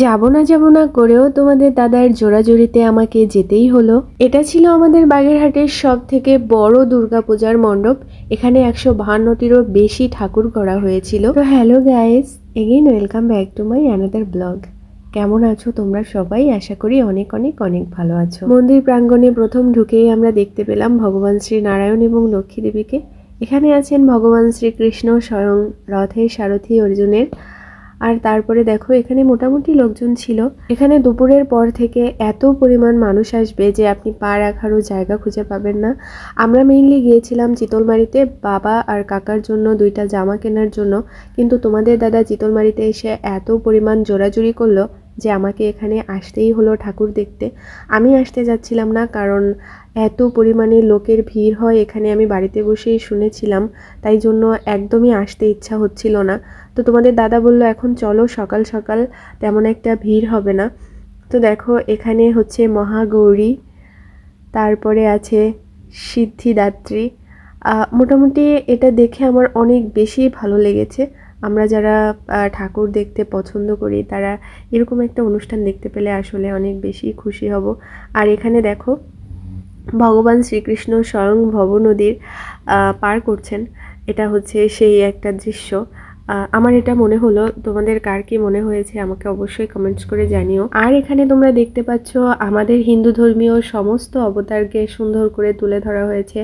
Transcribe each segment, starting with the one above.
যাব না যাব না করেও তোমাদের দাদার জোড়াজুড়িতে আমাকে যেতেই হলো। এটা ছিল আমাদের বাগেরহাটের সব থেকে বড় দুর্গাপূজার মণ্ডপ। এখানে একশো বাহান্নটিরও বেশি ঠাকুর করা হয়েছিল। তো hello guys again welcome back to my another blog কেমন আছো তোমরা সবাই? আশা করি অনেক অনেক অনেক ভালো আছো। মন্দির প্রাঙ্গণে প্রথম ঢুকেই আমরা দেখতে পেলাম ভগবান শ্রী নারায়ণ এবং লক্ষ্মী দেবীকে এখানে আছেন ভগবান শ্রীকৃষ্ণ স্বয়ং রথের সারথী অর্জুনের আর তারপরে দেখো, এখানে মোটামুটি লোকজন ছিল। এখানে দুপুরের পর থেকে এত পরিমাণ মানুষ আসবে যে আপনি পা রাখারও জায়গা খুঁজে পাবেন না। আমরা মেইনলি গিয়েছিলাম চিতলমারিতে, বাবা আর কাকার জন্য দুইটা জামা কেনার জন্য। কিন্তু তোমাদের দাদা চিতলমারিতে এসে এত পরিমাণ জোরাজুরি করল যে আমাকে এখানে আসতেই হলো ঠাকুর দেখতে। আমি আসতে যাচ্ছিলাম না কারণ এত পরিমাণে লোকের ভিড় হয় এখানে আমি বাড়িতে বসেই শুনেছিলাম, তাই জন্য একদমই আসতে ইচ্ছা হচ্ছিল না। তো তোমাদের দাদা বলল, এখন চলো, সকাল সকাল তেমন একটা ভিড় হবে না। তো দেখো, এখানে হচ্ছে মহাগৌরী, তারপরে আছে সিদ্ধিদাত্রী। মোটামুটি এটা দেখে আমার অনেক বেশি ভালো লেগেছে। আমরা যারা ঠাকুর দেখতে পছন্দ করি, তারা এরকম একটা অনুষ্ঠান দেখতে পেলে আসলে অনেক বেশি খুশি হব। আর এখানে দেখো, ভগবান শ্রীকৃষ্ণ স্বয়ং ভব নদীর পার করছেন। এটা হচ্ছে সেই একটা দৃশ্য। আমার এটা মনে হলো, তোমাদের কার কি মনে হয়েছে আমাকে অবশ্যই কমেন্টস করে জানিও। আর এখানে তোমরা দেখতে পাচ্ছ, আমাদের হিন্দু ধর্মীয় সমস্ত অবতারকে সুন্দর করে তুলে ধরা হয়েছে।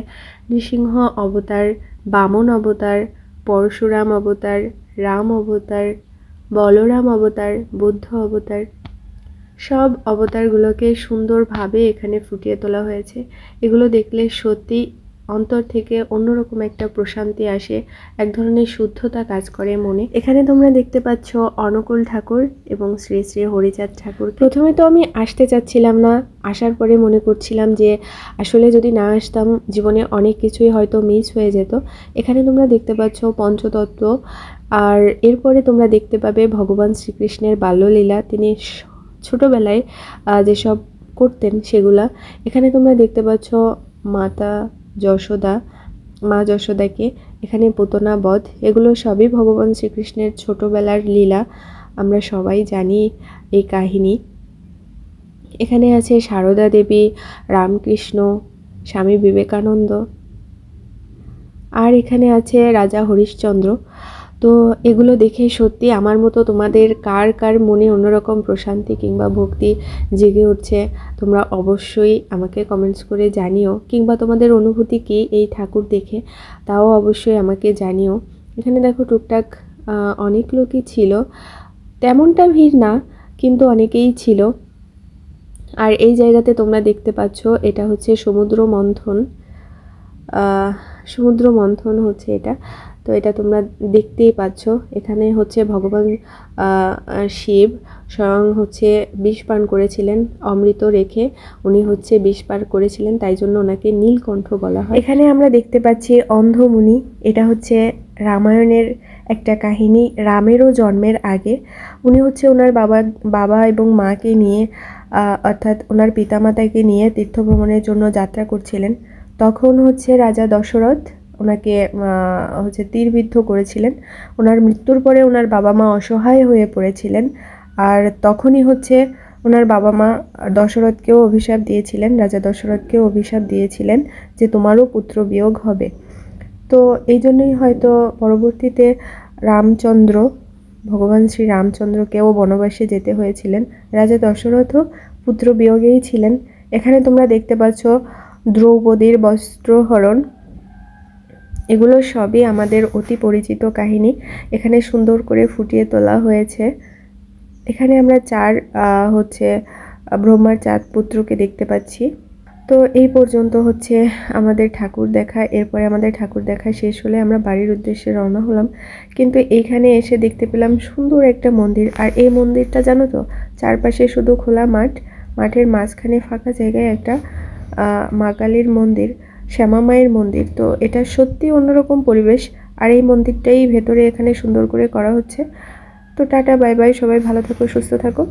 নৃসিংহ অবতার, বামন অবতার পরশুরাম অবতার, রাম অবতার, বলরাম অবতার, বুদ্ধ অবতার, সব অবতারগুলোকে সুন্দরভাবে এখানে ফুটিয়ে তোলা হয়েছে। এগুলো দেখলে সত্যি অন্তর থেকে অন্যরকম একটা প্রশান্তি আসে, এক ধরনের শুদ্ধতা কাজ করে মনে। এখানে তোমরা দেখতে পাচ্ছ অনুকূল ঠাকুর এবং শ্রী শ্রী হরিচাঁদ ঠাকুর। প্রথমে তো আমি আসতে চাচ্ছিলাম না, আসার পরে মনে করছিলাম যে আসলে যদি না আসতাম, জীবনে অনেক কিছুই হয়তো মিস হয়ে যেত। এখানে তোমরা দেখতে পাচ্ছ পঞ্চতত্ত্ব, আর এরপরে তোমরা দেখতে পাবে ভগবান শ্রীকৃষ্ণের বাল্যলীলা। তিনি ছোটোবেলায় যেসব করতেন সেগুলা। এখানে তোমরা দেখতে পাচ্ছ মাতা যশোদা, মা যশোদাকে, এখানে পুতনা বধ, এগুলো সবই ভগবান শ্রীকৃষ্ণের ছোটোবেলার লীলা। আমরা সবাই জানি এই কাহিনী। এখানে আছে সারদা দেবী, রামকৃষ্ণ, স্বামী বিবেকানন্দ। আর এখানে আছে রাজা হরিশ্চন্দ্র। তো এগুলো দেখে সত্যি আমার মতো তোমাদের কার কার মনে অন্যরকম প্রশান্তি কিংবা ভক্তি জেগে উঠছে, তোমরা অবশ্যই আমাকে কমেন্টস করে জানিও। কিংবা তোমাদের অনুভূতি কী এই ঠাকুর দেখে, তাও অবশ্যই আমাকে জানিও। এখানে দেখো টুকটাক অনেক লোকই ছিল। তেমনটা ভিড় না, কিন্তু অনেকেই ছিল। আর এই জায়গাতে তোমরা দেখতে পাচ্ছ, এটা হচ্ছে সমুদ্র মন্থন। সমুদ্র মন্থন হচ্ছে এটা। তো এটা তোমরা দেখতেই পাচ্ছ। এখানে হচ্ছে ভগবান শিব স্বয়ং হচ্ছে বিষ পান করেছিলেন অমৃত রেখে। উনি হচ্ছে বিষ পান করেছিলেন, তাই জন্য ওনাকে নীলকণ্ঠ বলা হয়। এখানে আমরা দেখতে পাচ্ছি অন্ধমুনি। এটা হচ্ছে রামায়ণের একটা কাহিনী রামেরও জন্মের আগে। উনি হচ্ছে ওনার বাবা বাবা এবং মাকে নিয়ে অর্থাৎ ওনার পিতামাতাকে নিয়ে তীর্থ ভ্রমণের জন্য যাত্রা করছিলেন। তখন হচ্ছে রাজা দশরথ ওনাকে হচ্ছে তীরবিদ্ধ করেছিলেন। ওনার মৃত্যুর পরে ওনার বাবা মা অসহায় হয়ে পড়েছিলেন আর তখনই হচ্ছে ওনার বাবা মা দশরথকেও অভিশাপ দিয়েছিলেন, রাজা দশরথকেও অভিশাপ দিয়েছিলেন যে তোমারও পুত্র বিয়োগ হবে। তো এই জন্যই হয়তো পরবর্তীতে রামচন্দ্র, ভগবান শ্রী রামচন্দ্রকেও বনবাসে যেতে হয়েছিলেন। রাজা দশরথও পুত্র বিয়োগেই ছিলেন। এখানে তোমরা দেখতে পাচ্ছ দ্রৌপদীর বস্ত্রহরণ। এগুলো সবই আমাদের অতি পরিচিত কাহিনী। এখানে সুন্দর করে ফুটিয়ে তোলা হয়েছে। এখানে আমরা চার হচ্ছে, ব্রহ্মার চাঁদ পুত্রকে দেখতে পাচ্ছি। তো এই পর্যন্ত হচ্ছে আমাদের ঠাকুর দেখা। এরপরে আমাদের ঠাকুর দেখা শেষ হলে আমরা বাড়ির উদ্দেশ্যে রওনা হলাম। কিন্তু এইখানে এসে দেখতে পেলাম সুন্দর একটা মন্দির। আর এই মন্দিরটা জানো তো, চারপাশে শুধু খোলা মাঠ। মাঠের মাঝখানে ফাঁকা জায়গায় একটা মা কালীর মন্দির, শ্যামা মায়ের মন্দির। তো এটা সত্যি অন্যরকম পরিবেশ। আর এই মন্দিরটাই ভেতরে এখানে সুন্দর করে করা হচ্ছে। তো টাটা, বাই বাই, সবাই ভালো থাকো, সুস্থ থাকো।